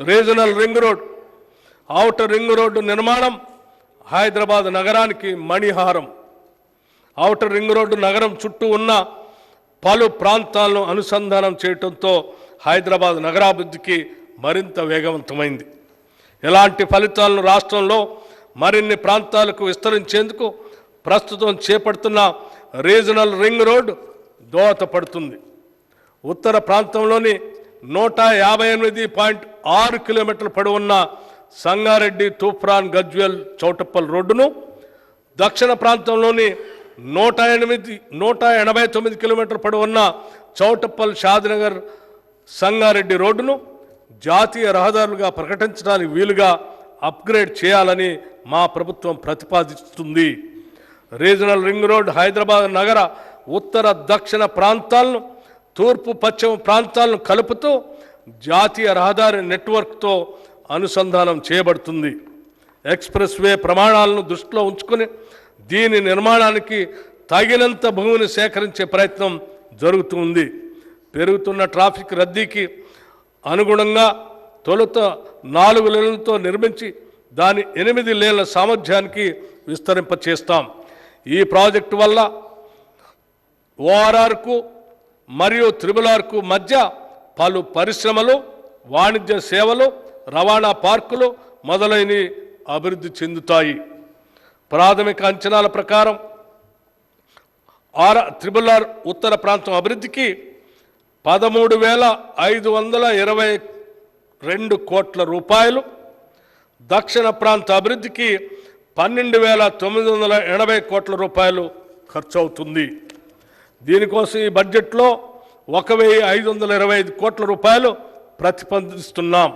Regional ring road outer ring road నిర్మాణం హైదరాబాద్ నగరానికి మణిహారం. Outer ring road నగరం చుట్టూ ఉన్న పలు ప్రాంతాలను అనుసంధానం చేయటంతో హైదరాబాద్ నగరాభివృద్ధికి మరింత వేగవంతమైంది. ఎలాంటి ఫలితాలను రాష్ట్రంలో మరిన్ని ప్రాంతాలకు విస్తరించేందుకు ప్రస్తుతం చేపడుతున్న రీజనల్ రింగ్ రోడ్ దోహదపడుతుంది. ఉత్తర ప్రాంతంలోని నూట యాభై ఎనిమిది పాయింట్ ఆరు కిలోమీటర్ల పడవున్న సంగారెడ్డి తూఫ్రాన్ గజ్వెల్ చౌటప్పల్ రోడ్డును దక్షిణ ప్రాంతంలోని నూట ఎనిమిది నూట ఎనభై తొమ్మిది కిలోమీటర్ల పడవున్న చౌటప్పల్ షాద్నగర్ సంగారెడ్డి రోడ్డును జాతీయ రహదారులుగా ప్రకటించడానికి వీలుగా అప్గ్రేడ్ చేయాలని మా ప్రభుత్వం ప్రతిపాదిస్తుంది. రీజనల్ రింగ్ రోడ్ హైదరాబాద్ నగర ఉత్తర దక్షిణ ప్రాంతాలను తూర్పు పశ్చిమ ప్రాంతాలను కలుపుతూ జాతీయ రహదారి నెట్వర్క్తో అనుసంధానం చేయబడుతుంది. ఎక్స్ప్రెస్ వే ప్రమాణాలను దృష్టిలో ఉంచుకొని దీని నిర్మాణానికి తగినంత భూమిని సేకరించే ప్రయత్నం జరుగుతుంది. పెరుగుతున్న ట్రాఫిక్ రద్దీకి అనుగుణంగా తొలుత నాలుగు లేన్లతో నిర్మించి దాని ఎనిమిది లేన్ల సామర్థ్యానికి విస్తరింపచేస్తాం. ఈ ప్రాజెక్టు వల్ల ఓఆర్ఆర్కు మరియు త్రిబుల్ ఆర్కు మధ్య పలు పరిశ్రమలు వాణిజ్య సేవలు రవాణా పార్కులు మొదలైనవి అభివృద్ధి చెందుతాయి. ప్రాథమిక అంచనాల ప్రకారం ఆర్ త్రిబుల్ ఆర్ ఉత్తర ప్రాంతం అభివృద్ధికి పదమూడు వేల ఐదు వందల ఇరవై రెండు కోట్ల రూపాయలు దక్షిణ ప్రాంత అభివృద్ధికి పన్నెండు వేల తొమ్మిది వందల ఎనభై కోట్ల రూపాయలు ఖర్చు అవుతుంది దీనికోసం ఈ బడ్జెట్లో ఒక వెయ్యి ఐదు వందల ఇరవై ఐదు కోట్ల రూపాయలు ప్రతిపాదిస్తున్నాం.